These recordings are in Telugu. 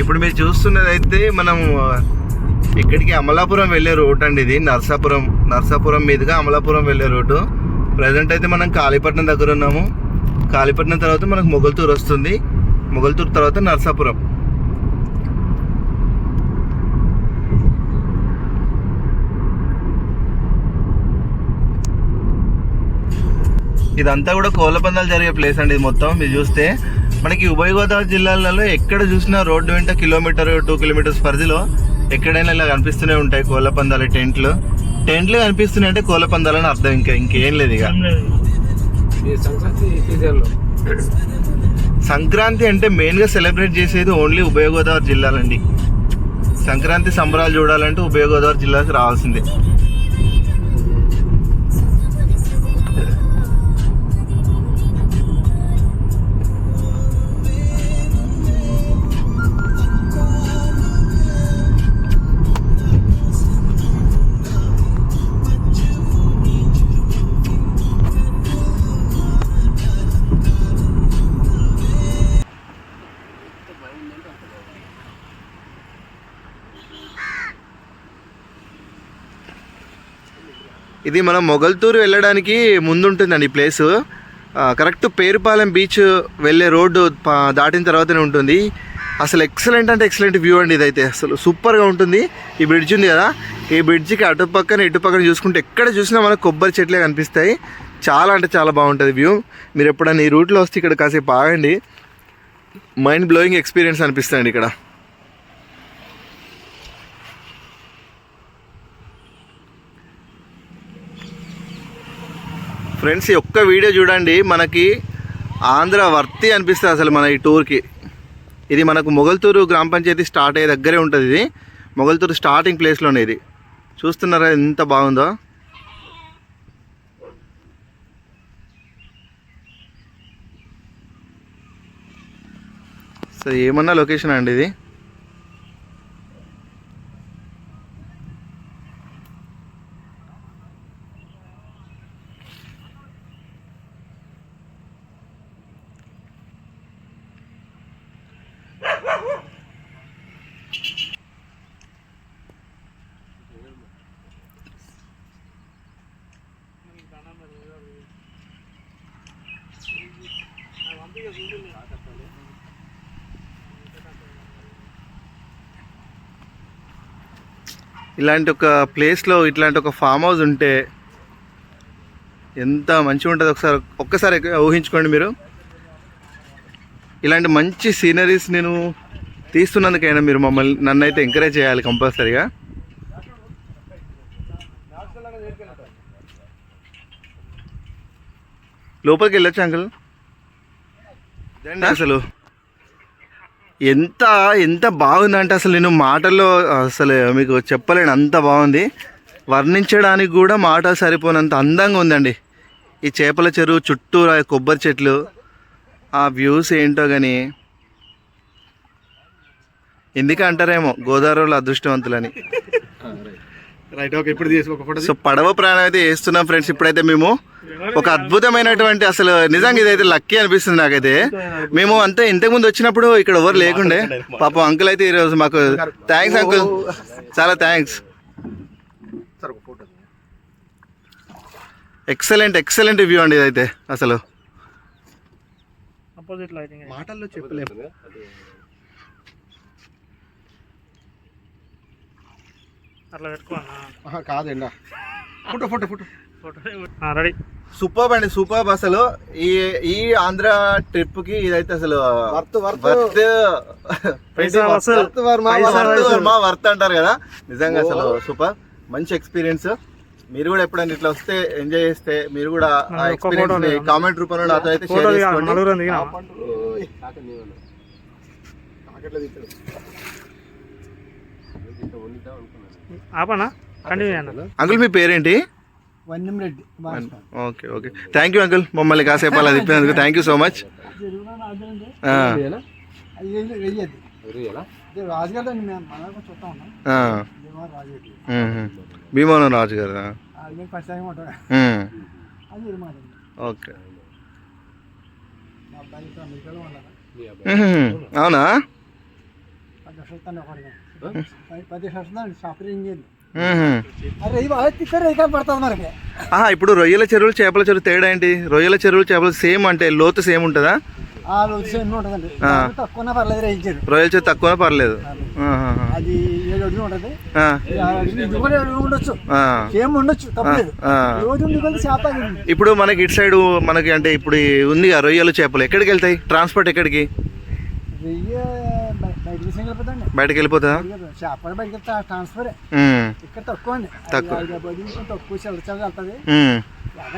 ఇప్పుడు మీరు చూస్తున్నది అయితే మనం ఇక్కడికి అమలాపురం వెళ్ళే రూట్ అండి ఇది నర్సాపురం. నర్సాపురం మీదుగా అమలాపురం వెళ్ళే రోడ్డు ప్రజెంట్ అయితే మనం కాళీపట్నం దగ్గర ఉన్నాము. కాళీపట్నం తర్వాత మనకు మొగల్తూరు వస్తుంది. మొగల్తూరు తర్వాత నర్సాపురం. ఇదంతా కూడా కోళ్ళ పందాలు జరిగే ప్లేస్ అండి ఇది మొత్తం. మీరు చూస్తే మనకి ఉభయ గోదావరి జిల్లాలలో ఎక్కడ చూసినా రోడ్డు వెంట కిలోమీటర్ టూ కిలోమీటర్స్ పరిధిలో ఎక్కడైనా ఇలా కనిపిస్తూనే ఉంటాయి కోళ్ళ పందాలు టెంట్లు. టెంట్లు కనిపిస్తున్నాయి అంటే కోళ్ళ పందాలని అర్థం ఇంకా ఇంకేం లేదు ఇక. సంక్రాంతి అంటే మెయిన్గా సెలబ్రేట్ చేసేది ఓన్లీ ఉభయ గోదావరి జిల్లాలండి. సంక్రాంతి సంబరాలు చూడాలంటే ఉభయ గోదావరి జిల్లాకి రావాల్సిందే. ఇది మనం మొగల్తూరు వెళ్ళడానికి ముందుంటుందండి ఈ ప్లేస్ కరెక్ట్ పేరుపాలెం బీచ్ వెళ్ళే రోడ్డు దాటిన తర్వాతనే ఉంటుంది. అసలు ఎక్సలెంట్ అంటే ఎక్సలెంట్ వ్యూ అండి ఇదైతే. అసలు సూపర్గా ఉంటుంది. ఈ బ్రిడ్జ్ ఉంది కదా ఈ బ్రిడ్జ్కి అటు పక్కన ఇటు పక్కన చూసుకుంటే ఎక్కడ చూసినా మనకు కొబ్బరి చెట్లే కనిపిస్తాయి. చాలా అంటే చాలా బాగుంటుంది వ్యూ మీరు ఎప్పుడైనా ఈ రూట్లో వస్తే ఇక్కడ కాసేపు ఆగండి. మైండ్ బ్లోయింగ్ ఎక్స్పీరియన్స్ అనిపిస్తుంది ఇక్కడ. ఫ్రెండ్స్ ఈ ఒక్క వీడియో చూడండి. మనకి ఆంధ్ర వర్తి అనిపిస్తుంది అసలు మన ఈ టూర్కి. ఇది మనకు మొగల్తూరు గ్రామ పంచాయతీ స్టార్ట్ అయ్యే దగ్గరే ఉంటుంది ఇది. మొగల్తూరు స్టార్టింగ్ ప్లేస్లోనే ఇది. చూస్తున్నారా ఎంత బాగుందో? సో ఏమన్నా లొకేషన్ అండి ఇది? ఇలాంటి ఒక ప్లేస్లో ఇట్లాంటి ఒక ఫామ్ హౌస్ ఉంటే ఎంత మంచిగా ఉంటుంది ఒకసారి ఒక్కసారి ఊహించుకోండి మీరు. ఇలాంటి మంచి సీనరీస్ నేను తీస్తున్నందుకైనా మీరు మమ్మల్ని నన్ను అయితే ఎంకరేజ్ చేయాలి కంపల్సరీగా లోపలికి వెళ్ళొచ్చు అంకుల్ అసలు? ఎంత ఎంత బాగుందంటే అసలు నేను మాటల్లో అసలు మీకు చెప్పలేను అంత బాగుంది. వర్ణించడానికి కూడా మాటలు సరిపోనంత అందంగా ఉందండి. ఈ చేపల చెరువు చుట్టూరా కొబ్బరి చెట్లు ఆ వ్యూస్ ఏంటో కానీ ఎందుకంటారేమో గోదావరిలో అదృష్టవంతులని. రైట్ ఓకే ఇప్పుడు తీసి ఒక ఫోటో సో పడవ ప్రయాణం అయితే వేస్తున్నాం ఫ్రెండ్స్ ఇప్పుడైతే మేము. ఒక అద్భుతమైనటువంటి అసలు నిజంగా ఇదైతే లక్కీ అనిపిస్తుంది నాకైతే. మేము అంతా ఇంతకు ముందు వచ్చినప్పుడు ఇక్కడ ఎవరు లేకుండే. పాపం అంకుల్ అయితే ఈరోజు మాకు థ్యాంక్స్ అంకుల్ చాలా థ్యాంక్స్ సార్ ఒక ఫోటో ఎక్సలెంట్ ఎక్సలెంట్ వ్యూ అండి ఇదైతే అసలు. మాటల్లో చెప్పలేము. అట్లా పెట్టుకోన్నా కాదండి. Photo photo photo. Photo ready. Super అండి సూపర్. అసలు ఈ ఈ ఆంధ్ర ట్రిప్కి ఇదైతే అసలు వర్త్ వర్త్. వర్త్. వర్త్ అంటారు కదా. నిజంగా అసలు సూపర్. మంచి ఎక్స్పీరియన్స్. మీరు కూడా ఎప్పుడైనా ఇట్లా వస్తే ఎంజాయ్ చేస్తే మీరు కూడా ఎక్స్పీరియన్స్. కామెంట్ రూపంలో నాతో అయితే షేర్ చేసుకోండి. దిగినా ఆపనా? కంటిన్యూ అన్న అంకుల్ మీ పేరేంటి? Vanyam Reddy okay okay. Thank you uncle మమ్మల్ని కాసేపు అలా తిప్పినందుకు thank you so much Bhimavaram Raju గారు ఓకే. అవునా? పది ఆహా ఇప్పుడు రొయ్యల చెరువులు చేపల చెరువు తేడా ఏంటి? రొయ్యల చెరువులు చేపలు సేమ్ అంటే లోతు సేమ్ ఉంటుందా? రొయ్యల చెరువు. తక్కువ పర్లేదు. అది ఏడు అడుగులు ఉంటుంది. ఇప్పుడు మనకి ఇటు సైడ్ మనకి అంటే ఇప్పుడు ఈ ఉందిగా రొయ్యలు చేపలు. ఎక్కడికి వెళ్తాయి? ట్రాన్స్పోర్ట్ ఎక్కడికి? వెయ్యి బయ- బయటికి తీసుకెళ్ళిపోతండి బయటకు వెళ్ళిపోతుందా చేపలు బయటకి ట్రాన్స్ఫర్. ఇక్కడ తక్కువ అండి. తక్కువ. హైదరాబాద్ తక్కువ చిల్లర చిల్లర వెళ్తుంది.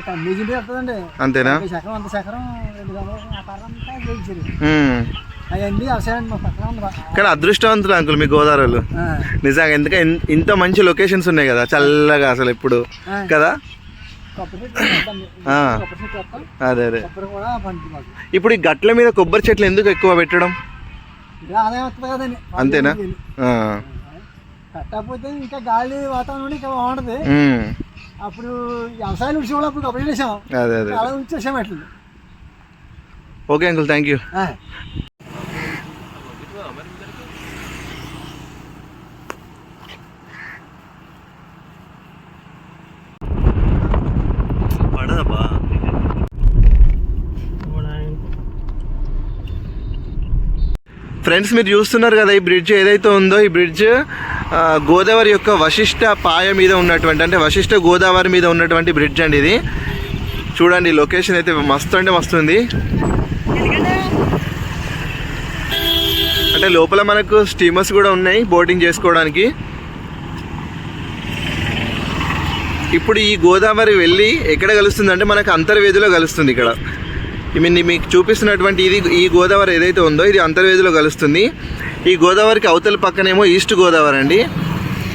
కమ్మేజెంట్ వెళ్తుందండి. అంతేనా? చక్రం అంత చక్రం రెండు వ్యాపారం కానీ అదృష్టవంతులు అంకుల్ మీ గోదావరిలో. నిజంగా ఎందుకంటే ఇంత మంచి లొకేషన్స్ ఉన్నాయి కదా చల్లగా అసలు ఇప్పుడు. ఆ. కదా? అదే అదే. కూడా ఇప్పుడు ఈ గట్ల మీద కొబ్బరి చెట్లు ఎందుకు ఎక్కువ పెట్టడం ఇది ఆదాయం వస్తుంది కదండి అంతేనా. కట్టకపోతే ఇంకా గాలి వాతావరణం ఇంకా బాగుంటుంది. అప్పుడు వ్యవసాయం విషయంలో అప్పుడు కొబ్బరి చేసాం అలా ఉంచేసాం అట్లా. ఓకే అంకుల్ థ్యాంక్ యూ ఆ. పడదబ్బా ఫ్రెండ్స్ మీరు చూస్తున్నారు కదా ఈ బ్రిడ్జ్ ఏదైతే ఉందో ఈ బ్రిడ్జ్ గోదావరి యొక్క వశిష్ట పాయ మీద ఉన్నటువంటి అంటే వశిష్ట గోదావరి మీద ఉన్నటువంటి బ్రిడ్జ్ అండి ఇది. చూడండి లొకేషన్ అయితే మస్తు అంటే మస్తు ఉంది. అంటే లోపల మనకు స్టీమర్స్ కూడా ఉన్నాయి బోటింగ్ చేసుకోవడానికి. ఇప్పుడు ఈ గోదావరి వెళ్ళి ఎక్కడ కలుస్తుంది అంటే మనకు అంతర్వేదిలో కలుస్తుంది ఇక్కడ. I మీకు చూపిస్తున్నటువంటి ఇది ఈ గోదావరి ఏదైతే ఉందో ఇది అంతర్వేదిలో కలుస్తుంది. ఈ గోదావరికి అవతల పక్కనేమో ఈస్ట్ గోదావరి అండి.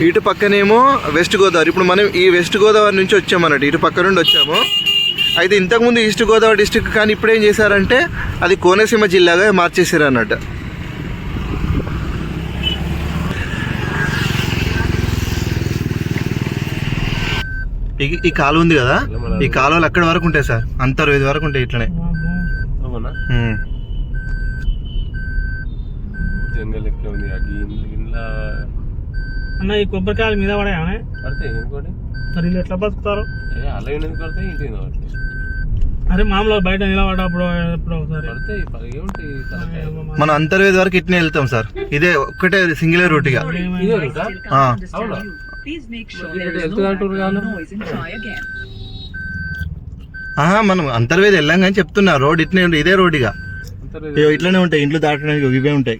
ఇటు పక్కనేమో వెస్ట్ గోదావరి. ఇప్పుడు మనం ఈ వెస్ట్ గోదావరి నుంచి వచ్చామన్నట్టు ఇటు పక్క నుండి వచ్చాము. అయితే ఇంతకుముందు ఈస్ట్ గోదావరి డిస్టిక్ కానీ ఇప్పుడు ఏం చేశారంటే అది కోనసీమ జిల్లాగా మార్చేసారు అన్నట్టు ఈ- ఈ కాలువ ఉంది కదా? ఈ కాలువలు అక్కడి వరకు ఉంటాయి సార్. అంతర్వేది వరకు ఉంటాయి ఇట్లనే. జంగల్ ఎక్కడ ఉంది? అది ఇంట్లో అన్న ఈ కొబ్బరికాయలు మీద పడాయనే పడితే మరి వీళ్ళు ఎట్లా బతుకుతారు? ఏ అలా ఎందుకు పడతాయి? ఇంటి అరే మామూలుగా బయట నిలబడ్డప్పుడు ఎప్పుడు ఒకసారి. మనం అంతర్వేది వరకు ఇట్నే వెళ్తాం సార్. ఇదే ఒక్కటే సింగిల్ రూట్గా ఇదే రూటా? ఆ. మనం అంతర్వేది వెళ్ళాం కానీ చెప్తున్నా రోడ్ ఇట్నే ఇదే రోడ్డుగా అంతర్వేది ఇట్లనే ఉంటాయి ఇంట్లో దాటడానికి ఇవే ఉంటాయి.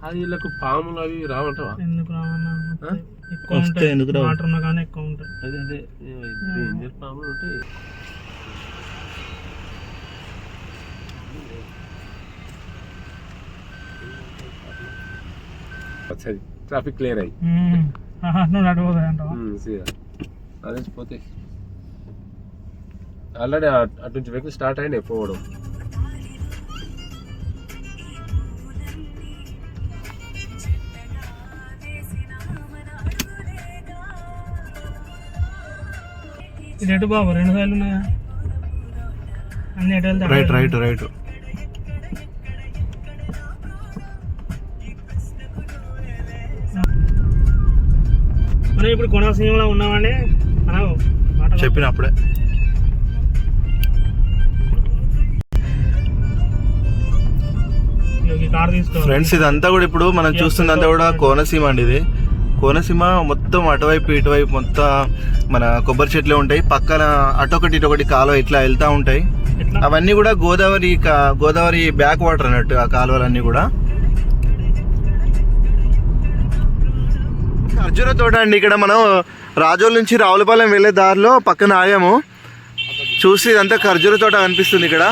కాదు వీళ్ళకు పాములు అవి రావంటావా? ఎందుకు రావన్నా? ఆ? ఎక్కువ వస్తాయి, ఉంటాయి. ఎందుకు రావు? వాటర్ ఉన్నా కానీ ఎక్కువ ఉంటాయి. అదే అదే. డేంజర్ పాములు ఉంటాయి సరే ట్రాఫిక్ క్లియర్ అయ్యి. నువ్వు నడిపోతాయి అంటావా? అదే పోతే ఆల్రెడీ అటు నుంచి వెహికల్ స్టార్ట్ అయినాయి పోవడం ఇది ఎటు బాబు? రెండు సైడ్లు ఉన్నాయా? అన్ని ఎటు వెళ్తే రైట్ రైట్ రైట్. మనం ఇప్పుడు కొనసీమలో ఉన్నామండి. మనం మాటలు- చెప్పినప్పుడే ఫ్రెండ్స్ ఇదంతా కూడా ఇప్పుడు మనం చూస్తుందంతా కూడా కోనసీమ అండి ఇది. కోనసీమ మొత్తం అటువైపు ఇటువైపు మొత్తం మన కొబ్బరి చెట్లే ఉంటాయి. పక్కన అటొకటి ఇటొకటి కాలువ ఇట్లా వెళ్తా ఉంటాయి. అవన్నీ కూడా గోదావరి గోదావరి బ్యాక్ వాటర్ అన్నట్టు ఆ కాలువలన్నీ కూడా. ఖర్జూర తోట అండి ఇక్కడ మనం రాజోల్ నుంచి రావులపాలెం వెళ్ళే దారిలో పక్కన ఆగాము. చూసి ఇదంతా ఖర్జూర తోట కనిపిస్తుంది ఇక్కడ.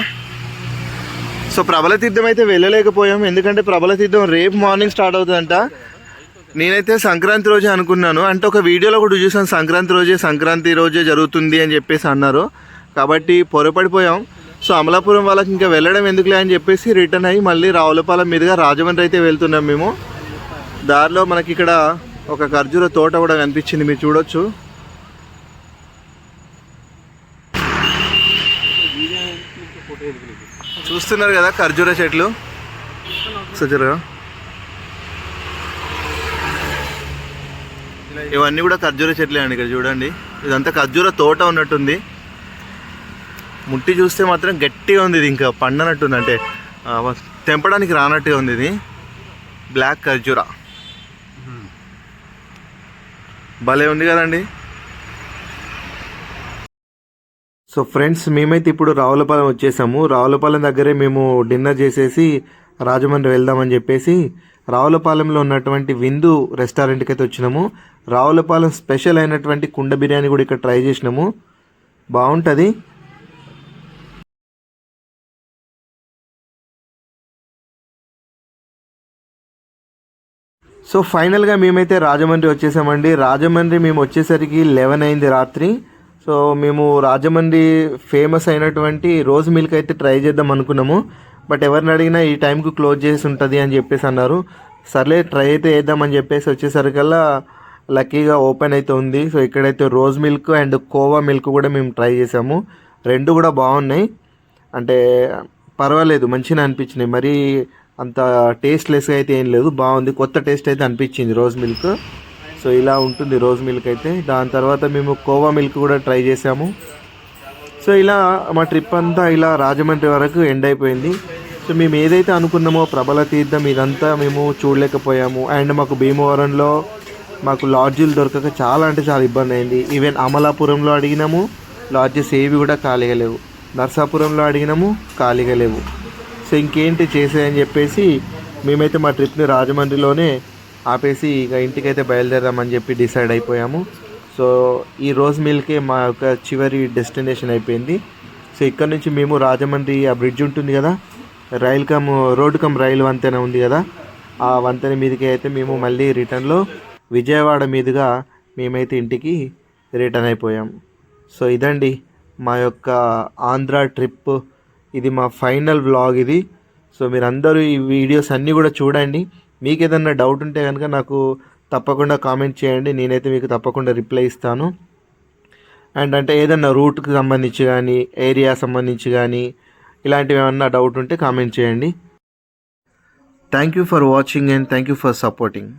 సో ప్రబల తీర్థం అయితే వెళ్ళలేకపోయాం ఎందుకంటే ప్రబల తీర్థం రేపు మార్నింగ్ స్టార్ట్ అవుతుందంట. నేనైతే సంక్రాంతి రోజే అనుకున్నాను. అంటే ఒక వీడియోలో కూడా చూసాను సంక్రాంతి రోజే సంక్రాంతి రోజే జరుగుతుంది అని చెప్పేసి అన్నారు. కాబట్టి పొరపడిపోయాం. సో అమలాపురం వాళ్ళకి ఇంకా వెళ్ళడం ఎందుకులే అని చెప్పేసి రిటర్న్ అయ్యి మళ్ళీ రావులపాలెం మీదుగా రాజమండ్రి అయితే వెళ్తున్నాం మేము. దారిలో మనకి ఇక్కడ ఒక ఖర్జూర తోట కూడా కనిపించింది మీరు చూడొచ్చు. చూస్తున్నారు కదా ఖర్జూర చెట్లు. సుచరా ఇవన్నీ కూడా ఖర్జూర చెట్లే అండి ఇక్కడ చూడండి. ఇదంతా ఖర్జూర తోట ఉన్నట్టుంది. ముట్టి చూస్తే మాత్రం గట్టిగా ఉంది ఇది ఇంకా పండనట్టుంది. అంటే తెంపడానికి రానట్టుగా ఉంది ఇది. బ్లాక్ ఖర్జూర. భలే ఉంది కదండి. సో ఫ్రెండ్స్ మేమైతే ఇప్పుడు రావులపాలెం వచ్చేసాము. రావులపాలెం దగ్గరే మేము డిన్నర్ చేసేసి రాజమండ్రి వెళ్దామని చెప్పేసి రావులపాలెంలో ఉన్నటువంటి విందు రెస్టారెంట్కి అయితే వచ్చినాము. రావులపాలెం స్పెషల్ అయినటువంటి కుండ బిర్యానీ కూడా ఇక్కడ ట్రై చేసినాము. బాగుంటుంది. సో ఫైనల్గా మేమైతే రాజమండ్రి వచ్చేసామండి. రాజమండ్రి మేము వచ్చేసరికి లెవెన్ అయింది రాత్రి. సో మేము రాజమండ్రి ఫేమస్ అయినటువంటి రోజ్ మిల్క్ అయితే ట్రై చేద్దాం అనుకున్నాము. బట్ ఎవరిని అడిగినా ఈ టైంకు క్లోజ్ చేసి ఉంటుంది అని చెప్పేసి అన్నారు. సర్లే ట్రై అయితే చేద్దామని చెప్పేసి వచ్చేసరికల్లా లక్కీగా ఓపెన్ అయితే ఉంది. సో ఇక్కడైతే rose milk and khoa milk కూడా మేము ట్రై చేసాము. రెండు కూడా బాగున్నాయి. అంటే పర్వాలేదు మంచిగా అనిపించినాయి. మరీ అంత టేస్ట్లెస్గా అయితే ఏం లేదు. బాగుంది. కొత్త టేస్ట్ అయితే అనిపించింది రోజ్ మిల్క్. సో ఇలా ఉంటుంది రోజ్ మిల్క్ అయితే. దాని తర్వాత మేము కోవా మిల్క్ కూడా ట్రై చేసాము సో ఇలా మా ట్రిప్ అంతా ఇలా రాజమండ్రి వరకు ఎండ్ అయిపోయింది. సో మేము ఏదైతే అనుకున్నామో ప్రబల తీర్థం ఇదంతా మేము చూడలేకపోయాము. అండ్ మాకు భీమవరంలో మాకు లాడ్జీలు దొరకక చాలా అంటే చాలా ఇబ్బంది అయింది. ఈవెన్ అమలాపురంలో అడిగినాము లాడ్జెస్ ఏవి కూడా ఖాళీగా లేవు. నర్సాపురంలో అడిగినాము ఖాళీగా లేవు. సో ఇంకేంటి చేసేయని చెప్పేసి మేమైతే మా ట్రిప్ని రాజమండ్రిలోనే ఆపేసి ఇక ఇంటికైతే బయలుదేరామని చెప్పి డిసైడ్ అయిపోయాము. సో ఈ రోజ్ మిల్కే మా యొక్క చివరి డెస్టినేషన్ అయిపోయింది. సో ఇక్కడ నుంచి మేము రాజమండ్రి ఆ బ్రిడ్జ్ ఉంటుంది కదా rail cum road cum rail వంతెన ఉంది కదా ఆ వంతెన మీదకి అయితే మేము మళ్ళీ రిటర్న్లో విజయవాడ మీదుగా మేమైతే ఇంటికి రిటర్న్ అయిపోయాం. సో ఇదండి మా యొక్క ఆంధ్ర ట్రిప్. ఇది మా ఫైనల్ వ్లాగ్ ఇది. సో మీరందరూ ఈ వీడియోస్ అన్నీ కూడా చూడండి. మీకు ఏదన్నా డౌట్ ఉంటే కనుక నాకు తప్పకుండా కామెంట్ చేయండి. నేనైతే మీకు తప్పకుండా రిప్లై ఇస్తాను. అండ్ అంటే ఏదన్నా రూట్కి సంబంధించి కానీ ఏరియా సంబంధించి కానీ ఇలాంటివి ఏమన్నా డౌట్ ఉంటే కామెంట్ చేయండి. Thank you for watching and thank you for supporting